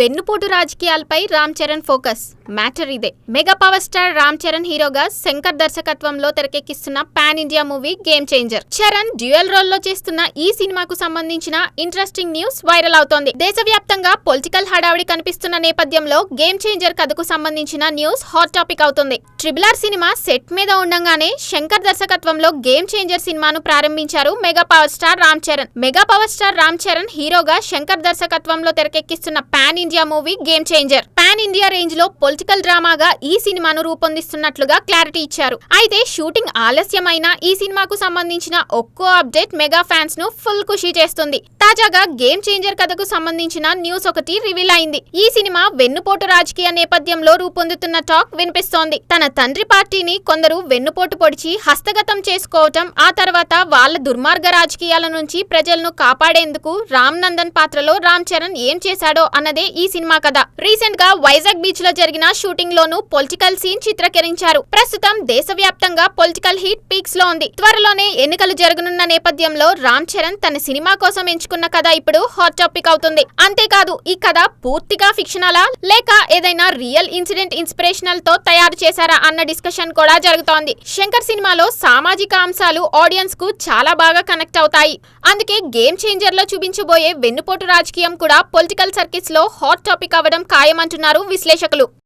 వెన్నుపోటు రాజకీయాలపై Ram Charan focus. Matter ఇదే. Mega power star Ram Charan హీరోగా శంకర్ దర్శకత్వంలో తెరకెక్కిస్తున్న pan India movie Game Changer. Charan dual రోల్లో చేస్తున్న ఈ సినిమాకు సంబంధించిన ఇంట్రెస్టింగ్ న్యూస్ వైరల్ అవుతోంది. దేశవ్యాప్తంగా పొలిటికల్ హడావిడి కనిపిస్తున్న నేపథ్యంలో గేమ్ చేంజర్ కథకు సంబంధించిన న్యూస్ హాట్ టాపిక్ అవుతుంది. ట్రిబుల్ ఆర్ సినిమా సెట్ మీద ఉండగానే శంకర్ దర్శకత్వంలో గేమ్ చేంజర్ సినిమాను ప్రారంభించారు mega power star Ram Charan. Mega power star Ram Charan హీరోగా శంకర్ దర్శకత్వంలో తెరకెక్కిస్తున్న pan India movie Game Changer pan India రేంజ్లో పొలిటికల్ డ్రామాగా ఈ సినిమాను రూపొందిస్తున్నట్లుగా క్లారిటీ ఇచ్చారు. అయితే షూటింగ్ ఆలస్యమైన ఈ సినిమాకు సంబంధించిన ఒక్కో అప్డేట్ మెగా ఫ్యాన్స్ను ఫుల్ ఖుషి చేస్తుంది. తాజాగా గేమ్ చేంజర్ కథకు సంబంధించిన న్యూస్ ఒకటి రివీల్ అయింది. ఈ సినిమా వెన్నుపోటు రాజకీయ నేపథ్యంలో రూపొందుతున్న టాక్ వినిపిస్తోంది. తన తండ్రి పార్టీని కొందరు వెన్నుపోటు పొడిచి హస్తగతం చేసుకోవటం ఆ తర్వాత వాళ్ళ దుర్మార్గ రాజకీయాల నుంచి ప్రజలను కాపాడేందుకు రామ్ నందన్ పాత్రలో రామ్ చరణ్ ఏం చేశాడో అన్నదే ఈ సినిమా కథ. రీసెంట్గా వైజాగ్ బీచ్లో జరిగిన షూటింగ్ లోను పొలిటికల్ సీన్ చిత్రీకరించారు. ప్రస్తుతం దేశవ్యాప్తంగా పొలిటికల్ హీట్ పీక్స్లో ఉంది. త్వరలోనే ఎన్నికలు జరగనున్న నేపథ్యంలో రామ్ చరణ్ తన సినిమా కోసం ఎంచుకున్న కథ ఇప్పుడు హాట్ టాపిక్ అవుతుంది. అంతేకాదు ఈ కథ పూర్తిగా ఫిక్షనలా? లేక ఏదైనా రియల్ ఇన్సిడెంట్ ఇన్స్పిరేషనల్తో తయారు చేశారా అన్న డిస్కషన్ కూడా జరుగుతోంది. శంకర్ సినిమాలో సామాజిక అంశాలు ఆడియన్స్కు చాలా బాగా కనెక్ట్ అవుతాయి. అందుకే గేమ్ చేంజర్లో చూపించబోయే వెన్నుపోటు రాజకీయం కూడా పొలిటికల్ సర్కిల్స్లో హాట్ టాపిక్ అవ్వడం ఖాయమంటున్నారు. విశ్లేషకులు.